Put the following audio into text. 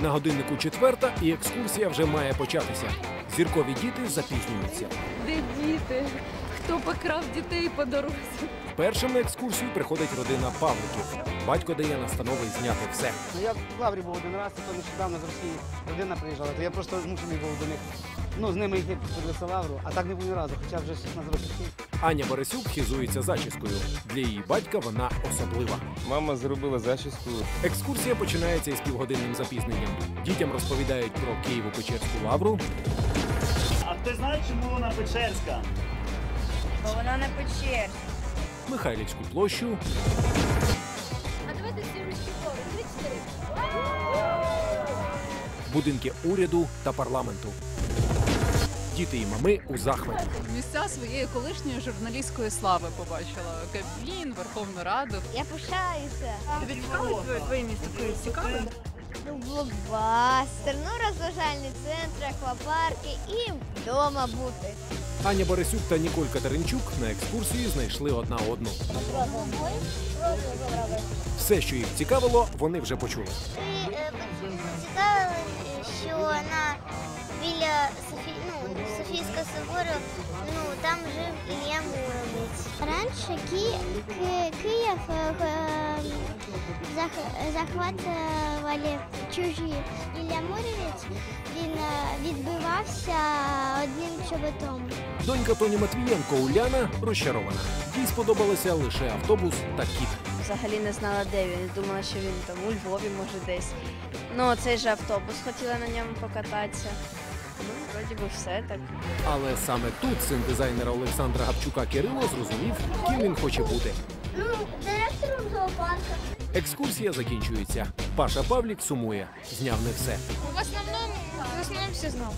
На годиннику четверта і екскурсія вже має початися. Зіркові діти запізнюються. Де діти? Хто покрав дітей по дорозі? Першим на екскурсію приходить родина Павликів. Батько дає настанови зняти все. Ну, я в Лаврі був один раз, то нещодавно з Росії родина приїжджала, то я просто змушений був до них. Ну, з ними йти подивитися Лавру, а так не був ні разу, хоча вже 16 років. Аня Борисюк хизується зачіскою. Для її батька вона особлива. Мама зробила зачіску. Екскурсія починається із півгодинним запізненням. Дітям розповідають про Києво-Печерську лавру, А хтось знає, чому вона Печерська? Бо вона не печер. Михайлівську площу, А давайте всі. Будинки уряду та парламенту. Діти і мами у захваті. Місця своєї колишньої журналістської слави побачила. Кабмін, Верховну Раду. Я пишаюся. Тобі цікаво твоє, твоє місто Цікаве? Блокбастер, ну розважальні центри, аквапарки і вдома бути. Аня Борисюк та Ніколь Катеринчук на екскурсії знайшли одна одну. Все, що їх цікавило, вони вже почули. цікавили, що на біля Софі... ну, Софійського собору ну, там жив Ілля Муромець. Раніше Ки... Ки... Київ е, е. Захватували чужі. Ілля Муромець він е, відбивався одним чоботом. Донька Тоні Матвієнко Уляна розчарована. Їй сподобалися лише автобус та кіт. Взагалі не знала, де він. Думала, що він там у Львові, може, десь. Ну, цей же автобус хотіла на ньому покататися. Ну, вроді би все так. Але саме тут син дизайнера Олександра Гапчука Кирило зрозумів, ким він хоче бути. Ну, директором зоопарка. Екскурсія закінчується. Паша Павлік сумує. Зняв не все. В основному, в основному все знав.